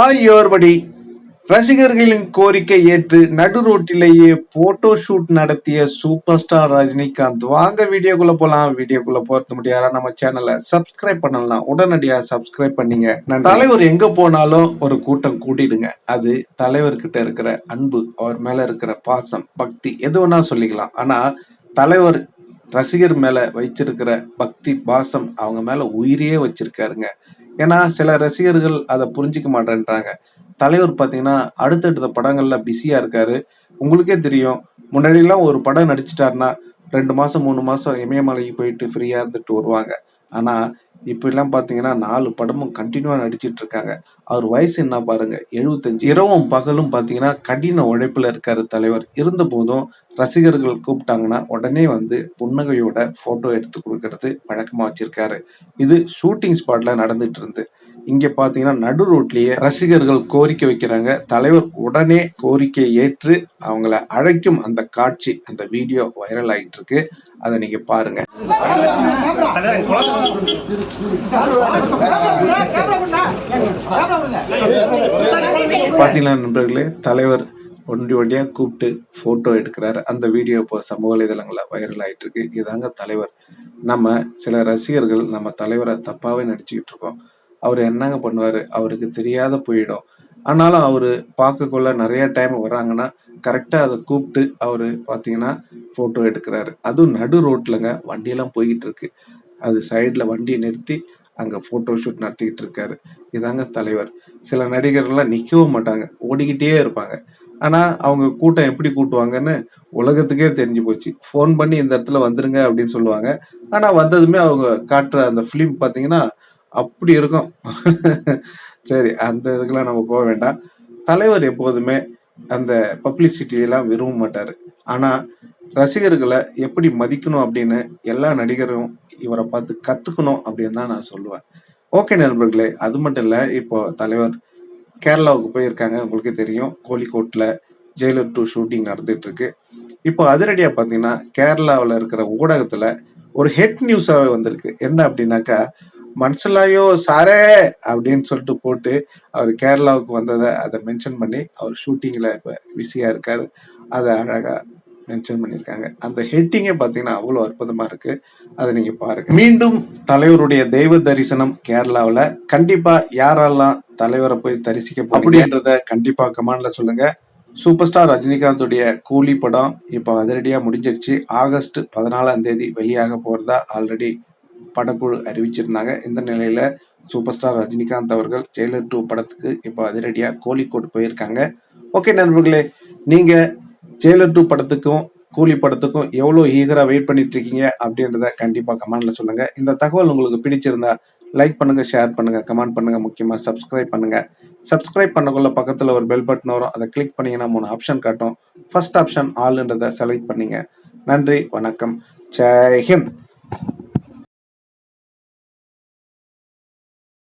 ஆகியோர்படி ரசிகர்களின் கோரிக்கை ஏற்று நடு ரோட்டிலேயே போட்டோ ஷூட் நடத்திய சூப்பர் ஸ்டார் ரஜினிகாந்த். வாங்க வீடியோக்குள்ள போலாம். வீடியோக்குள்ள போறது முடியாதா நம்ம சேனலை சப்ஸ்கிரைப் பண்ணலாம். உடனடியா சப்ஸ்கிரைப் பண்ணீங்க. தலைவர் எங்க போனாலும் ஒரு கூட்டம் கூட்டிடுங்க அது தலைவர்கிட்ட இருக்கிற அன்பு அவர் மேல இருக்கிற பாசம் பக்தி எது வேணா சொல்லிக்கலாம். ஆனா தலைவர் ரசிகர் மேல வச்சிருக்கிற பக்தி பாசம் அவங்க மேல உயிரையே வச்சிருக்காருங்க. ஏன்னா சில ரசிகர்கள் அதை புரிஞ்சுக்க மாட்டேன்றாங்க. தலைவர் பாத்தீங்கன்னா அடுத்தடுத்த படங்கள்ல பிஸியா இருக்காரு. உங்களுக்கே தெரியும் முன்னாடியெல்லாம் ஒரு படம் நடிச்சிட்டாருன்னா ரெண்டு மாசம் மூணு மாசம் இமயமலைக்கு போயிட்டு ஃப்ரீயா இருந்துட்டு வருவாங்க. ஆனால் இப்படிலாம் பார்த்தீங்கன்னா நாலு படமும் கண்டினியூவாக நடிச்சிட்டு இருக்காங்க அவர் வயசு என்ன பாருங்க? எழுபத்தஞ்சு இரவும் பகலும் பார்த்தீங்கன்னா கடின உழைப்பில் இருக்கார் தலைவர். இருந்த போதும் ரசிகர்கள் கூப்பிட்டாங்கன்னா உடனே வந்து புன்னகையோட ஃபோட்டோ எடுத்து கொடுக்கறது வழக்கமாக வச்சிருக்காரு. இது ஷூட்டிங் ஸ்பாட்டில் நடந்துட்டு இருந்து இங்க பாத்தீங்கன்னா நடு ரோட்லயே ரசிகர்கள் கோரிக்கை வைக்கிறாங்க. தலைவர் உடனே கோரிக்கை ஏற்று அவங்கள அழைக்கும் அந்த காட்சி அந்த வீடியோ வைரல் ஆகிட்டு இருக்கு அதை நீங்க பாருங்க. பாத்தீங்கன்னா நண்பர்களே தலைவர் ஒண்டி ஒண்டியா கூப்பிட்டு போட்டோ எடுக்கிறாரு. அந்த வீடியோ இப்போ சமூக வலைதளங்களில் வைரல் ஆயிட்டு இருக்கு இதாங்க தலைவர். நம்ம சில ரசிகர்கள் நம்ம தலைவரை தப்பாவே நடிச்சுக்கிட்டு இருக்கோம். அவர் என்னங்க பண்ணுவார்? அவருக்கு தெரியாத போயிடும். ஆனாலும் அவர் பார்க்கக்குள்ள நிறைய டைம் வராங்கன்னா கரெக்டாக அதை கூப்பிட்டு அவர் பார்த்தீங்கன்னா ஃபோட்டோ எடுக்கிறாரு. அதுவும் நடு ரோட்லங்க வண்டியெல்லாம் போய்கிட்டு இருக்கு அது சைடில் வண்டியை நிறுத்தி அங்கே ஃபோட்டோ ஷூட் நடத்திக்கிட்டு இருக்காரு. இதாங்க தலைவர். சில நடிகர்கள்லாம் நிற்கவும் மாட்டாங்க. ஓடிக்கிட்டே இருப்பாங்க. ஆனால் அவங்க கூட்டம் எப்படி கூட்டுவாங்கன்னு உலகத்துக்கே தெரிஞ்சு போச்சு. ஃபோன் பண்ணி இந்த இடத்துல வந்துருங்க அப்படின்னு சொல்லுவாங்க. ஆனால் வந்ததுமே அவங்க காட்டுற அந்த ஃபிலிம் பார்த்தீங்கன்னா அப்படி இருக்கும். சரி அந்த இதுக்கெல்லாம் நம்ம போக வேண்டாம். தலைவர் எப்போதுமே அந்த பப்ளிசிட்டியெல்லாம் விரும்ப மாட்டார். ஆனால் ரசிகர்களை எப்படி மதிக்கணும் அப்படின்னு எல்லா நடிகரும் இவரை பார்த்து கற்றுக்கணும் அப்படின்னு தான் நான் சொல்லுவேன். ஓகே நண்பர்களே அது மட்டும் இல்லை இப்போ தலைவர் கேரளாவுக்கு போயிருக்காங்க உங்களுக்கே தெரியும். கோழிக்கோட்டில் ஜெயிலர் டூ ஷூட்டிங் நடந்துட்டு இருக்கு இப்போ அதிரடியாக பார்த்தீங்கன்னா கேரளாவில் இருக்கிற ஊடகத்தில் ஒரு ஹெட் நியூஸாகவே வந்திருக்கு. என்ன அப்படின்னாக்கா மனசுலாயோ சாரே! அப்படின்னு சொல்லிட்டு போட்டு அவர் கேரளாவுக்கு வந்ததை அதை மென்ஷன் பண்ணி அவர் ஷூட்டிங்ல இப்ப பிஸியா இருக்காரு. அதை அழகா மென்ஷன் பண்ணியிருக்காங்க. அந்த ஹெட்டிங்கே பார்த்தீங்கன்னா அவ்வளோ அற்புதமா இருக்கு. அதை நீங்க பாருங்க. மீண்டும் தலைவருடைய தெய்வ தரிசனம் கேரளாவில். கண்டிப்பா யாரெல்லாம் தலைவரை போய் தரிசிக்க அப்படின்றத கண்டிப்பா கமெண்ட்ல சொல்லுங்க. சூப்பர் ஸ்டார் ரஜினிகாந்துடைய கூலி படம் இப்போ அதிரடியா முடிஞ்சிருச்சு. ஆகஸ்ட் பதினாலாம் தேதி வெளியாக போறதா ஆல்ரெடி படக்குழு அறிவிச்சிருந்தாங்க. இந்த நிலையில சூப்பர் ஸ்டார் ரஜினிகாந்த் அவர்கள் ஜெயிலர் டூ படத்துக்கு இப்போ அதிரடியாக கோழிக்கோட் போயிருக்காங்க. ஓகே நண்பர்களே நீங்க ஜெயிலர் டூ படத்துக்கும் கூலி படத்துக்கும் எவ்வளோ ஈகராக வெயிட் பண்ணிட்டு இருக்கீங்க அப்படின்றத கண்டிப்பாக கமெண்ட்ல சொல்லுங்க. இந்த தகவல் உங்களுக்கு பிடிச்சிருந்தா லைக் பண்ணுங்க ஷேர் பண்ணுங்க கமெண்ட் பண்ணுங்க முக்கியமாக சப்ஸ்கிரைப் பண்ணுங்க. சப்ஸ்கிரைப் பண்ணக்குள்ள பக்கத்தில் ஒரு பெல் பட்டன் வரும். அதை கிளிக் பண்ணீங்கன்னா மூணு ஆப்ஷன் காட்டும். ஃபர்ஸ்ட் ஆப்ஷன் ஆல்ன்றதை செலக்ட் பண்ணீங்க. நன்றி வணக்கம். ஜெய்ஹிந்த்